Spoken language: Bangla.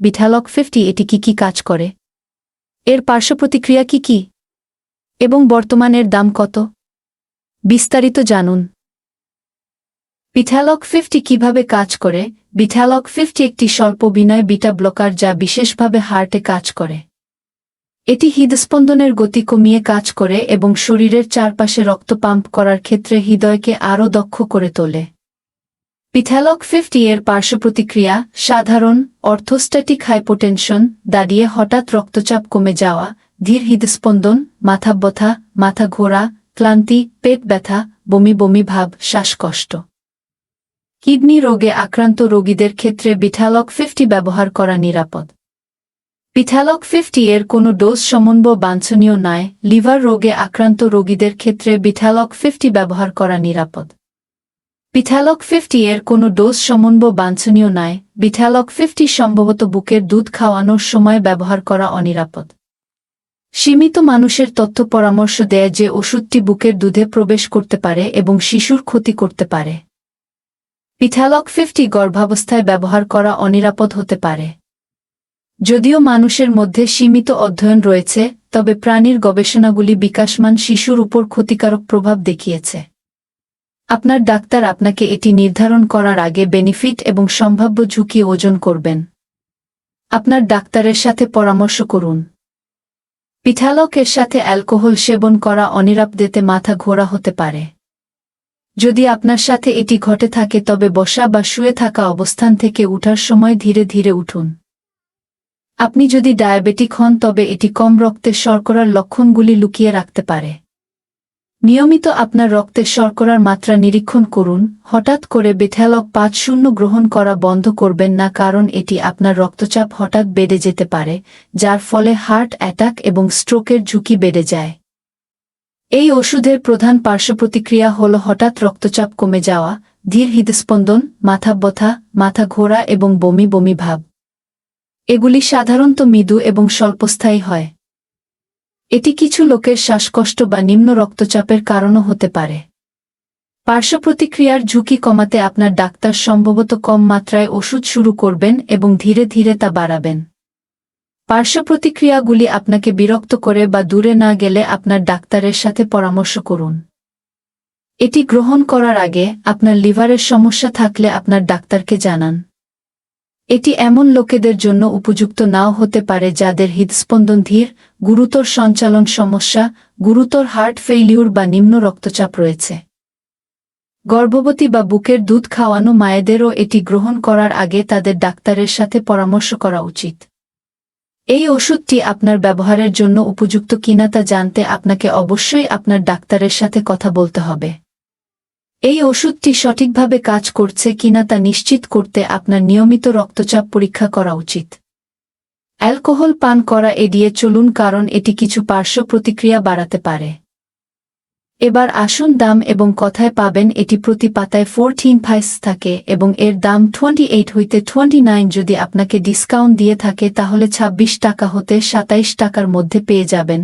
বিঠালক ফিফটি এটি কি কি কাজ করে? এর পার্শ্ব প্রতিক্রিয়া কি কি? এবং বর্তমানের দাম কত? বিস্তারিত জানুন। বিঠালক ফিফটি কীভাবে কাজ করে? বিঠালক ফিফটি একটি স্বল্প বিনয় বিটা ব্লকার যা বিশেষভাবে হার্টে কাজ করে। এটি হৃদস্পন্দনের গতি কমিয়ে কাজ করে এবং শরীরের চারপাশে রক্ত পাম্প করার ক্ষেত্রে হৃদয়কে আরও দক্ষ করে তোলে। পিথ্যালক ফিফটি এর পার্শ্ব প্রতিক্রিয়া সাধারণ অর্থোস্ট্যাটিক হাইপোটেনশন দাঁড়িয়ে হঠাৎ রক্তচাপ কমে যাওয়া, ধীর হৃদস্পন্দন, মাথা ব্যথা, মাথা ঘোরা, ক্লান্তি, পেট ব্যথা, বমি বমি ভাব, শ্বাসকষ্ট। কিডনি রোগে আক্রান্ত রোগীদের ক্ষেত্রে বিঠালক ফিফটি ব্যবহার করা নিরাপদ। পিথালক ফিফটি এর কোনো ডোজ সমন্ব বাঞ্ছনীয় নয় লিভার রোগে আক্রান্ত রোগীদের ক্ষেত্রে বিঠালক ফিফটি ব্যবহার করা নিরাপদ। পিথালক ফিফটি এর কোনো ডোজ সমন্ব বাঞ্ছনীয় নয় বিঠালক ফিফটি সম্ভবত বুকের দুধ খাওয়ানোর সময় ব্যবহার করা অনিরাপদ। সীমিত মানুষের তথ্য পরামর্শ দেয় যে ওষুধটি বুকের দুধে প্রবেশ করতে পারে এবং শিশুর ক্ষতি করতে পারে। পিথালক ফিফটি গর্ভাবস্থায় ব্যবহার করা অনিরাপদ হতে পারে। যদিও মানুষের মধ্যে সীমিত অধ্যয়ন রয়েছে, তবে প্রাণীর গবেষণাগুলি বিকাশমান শিশুর উপর ক্ষতিকারক প্রভাব দেখিয়েছে। আপনার ডাক্তার আপনাকে এটি নির্ধারণ করার আগে বেনিফিট এবং সম্ভাব্য ঝুঁকি ওজন করবেন। আপনার ডাক্তারের সাথে পরামর্শ করুন। পিঠালকের সাথে অ্যালকোহল সেবন করা অনিরাপদেতে মাথা ঘোরা হতে পারে। যদি আপনার সাথে এটি ঘটে থাকে তবে বসা বা শুয়ে থাকা অবস্থান থেকে উঠার সময় ধীরে ধীরে উঠুন। আপনি যদি ডায়াবেটিক হন তবে এটি কম রক্তের শর্করার লক্ষণগুলি লুকিয়ে রাখতে পারে। নিয়মিত আপনার রক্তের শর্করার মাত্রা নিরীক্ষণ করুন, হঠাৎ করে বেথ্যালক পাঁচ শূন্য গ্রহণ করা বন্ধ করবেন না কারণ এটি আপনার রক্তচাপ হঠাৎ বেড়ে যেতে পারে, যার ফলে হার্ট অ্যাটাক এবং স্ট্রোকের ঝুঁকি বেড়ে যায়। এই ওষুধের প্রধান পার্শ্বপ্রতিক্রিয়া হল হঠাৎ রক্তচাপ কমে যাওয়া, ধীর হৃদস্পন্দন, মাথা ব্যথা, মাথা ঘোরা এবং বমি বমি ভাব। এগুলি সাধারণত মৃদু এবং স্বল্পস্থায়ী হয়। এটি কিছু লোকের শ্বাসকষ্ট বা নিম্ন রক্তচাপের কারণও হতে পারে। পার্শ্বপ্রতিক্রিয়ার ঝুঁকি কমাতে আপনার ডাক্তার সম্ভবত কম মাত্রায় ওষুধ শুরু করবেন এবং ধীরে ধীরে তা বাড়াবেন। পার্শ্বপ্রতিক্রিয়াগুলি আপনাকে বিরক্ত করে বা দূরে না গেলে আপনার ডাক্তারের সাথে পরামর্শ করুন। এটি গ্রহণ করার আগে আপনার লিভারের সমস্যা থাকলে আপনার ডাক্তারকে জানান। এটি এমন লোকেদের জন্য উপযুক্ত নাও হতে পারে যাদের হৃদস্পন্দন ধীর গুরুতর সঞ্চালন সমস্যা, গুরুতর হার্ট ফেইলিউর বা নিম্ন রক্তচাপ রয়েছে। গর্ভবতী বা বুকের দুধ খাওয়ানো মায়েদেরও এটি গ্রহণ করার আগে তাদের ডাক্তারের সাথে পরামর্শ করা উচিত। এই ওষুধটি আপনার ব্যবহারের জন্য উপযুক্ত কিনা তা জানতে আপনাকে অবশ্যই আপনার ডাক্তারের সাথে কথা বলতে হবে। এই ওষুধটি সঠিকভাবে কাজ করছে কিনা তা নিশ্চিত করতে আপনার নিয়মিত রক্তচাপ পরীক্ষা করা উচিত। অ্যালকোহল পান করা এড়িয়ে চলুন কারণ এটি কিছু পার্শ্ব প্রতিক্রিয়া বাড়াতে পারে। এবার আসুন দাম এবং কথায় পাবেন এটি প্রতি পাতায় ফোরটিন ফাইস থাকে এবং এর দাম টোয়েন্টি এইট হইতে টোয়েন্টি নাইন যদি আপনাকে ডিসকাউন্ট দিয়ে থাকে তাহলে ২৬ টাকা হতে সাতাইশ টাকার মধ্যে পেয়ে যাবেন।